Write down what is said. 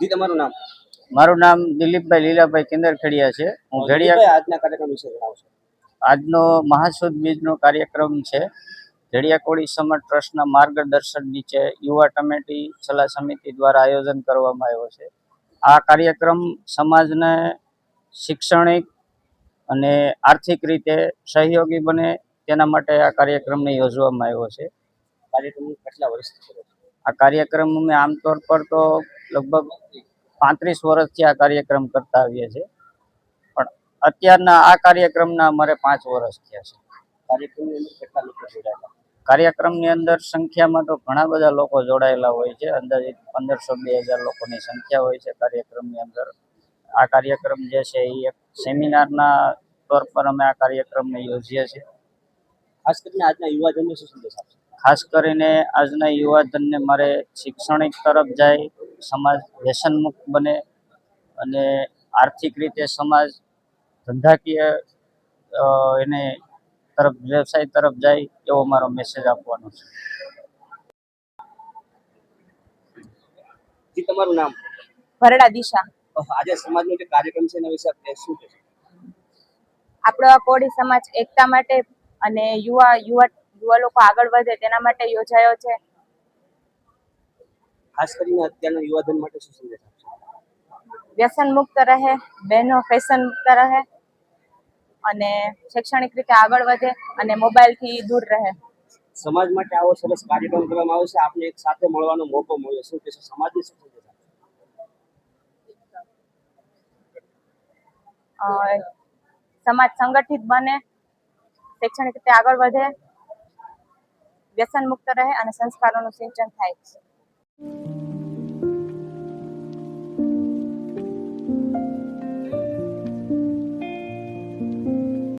જી તમારું નામ? મારું નામ દિલીપભાઈ લીલાભાઈ કિંદરખેડિયા છે. હું ઘડિયા આજના કાર્યક્રમ વિશે જણાવશો આજનો મહાસુદ બીજનો કાર્યક્રમ છે. ઘડિયાકોળી સમર ટ્રસ્ટના માર્ગદર્શન નીચે યુવા કમિટી સલાહ સમિતિ દ્વારા આયોજન કરવામાં આવ્યો છે. આ કાર્યક્રમ સમાજને શૈક્ષણિક અને આર્થિક રીતે સહયોગી બને તેના માટે આ કાર્યક્રમને યોજવામાં આવ્યો છે. કાર્યક્રમ કેટલા વર્ષથી આ કાર્યક્રમ અમે આમતોર પર તો લગભગ પાંત્રીસ વર્ષથી આ કાર્યક્રમ કરતા આવીએ છીએ. પણ અત્યારના આ કાર્યક્રમના અમારે પાંચ વર્ષ થયા છે. કાર્યક્રમની અંદર સંખ્યામાં તો ઘણા બધા લોકો જોડાયેલા હોય છે. અંદાજે પંદરસો બે હજાર લોકોની સંખ્યા હોય છે કાર્યક્રમની અંદર. આ કાર્યક્રમ જે છે એ એક સેમિનારના તौर પર અમે આ કાર્યક્રમને યોજીએ છીએ. ખાસ કરીને આજના યુવાધનને શું સંદેશ આપશો? ખાસ કરીને આજના યુવાધનને મારે શૈક્ષણિક તરફ જાય સમાજ વ્યસનમુક્ત બને અને આર્થિક રીતે સમાજ ધંધાકીય એને તરફ વ્યવસાય તરફ જાય એવો મારો મેસેજ આપવાનો છે. જી તમારું નામ? ભરડા દિશા. આજે સમાજનો જે કાર્યક્રમ છે એના વિશે આપણે શું કહેશો આપણો આ કોળી સમાજ એકતા માટે અને યુવા યુવા યુવા લોકો આગળ વધે તેના માટે યોજાયો છે. ખાસ કરીને અત્યારના યુવાધન માટે શું સંદેશ આપશો? વ્યસન મુક્ત રહે બહેનો ફેશન મુક્ત રહે અને શૈક્ષણિક રીતે આગળ વધે અને મોબાઈલથી દૂર રહે. સમાજ માટે આવો સરસ કાર્યક્રમ કરવામાં આવે છે આપને એક સાથે મળવાનો મોકો મળ્યો. શું કહેશો? સમાજને શું સંદેશ સમાજ સંગઠિત બને શૈક્ષણિક રીતે આગળ વધે વ્યસન મુક્ત રહે અને સંસ્કારોનું સિંચન થાય. Thank you.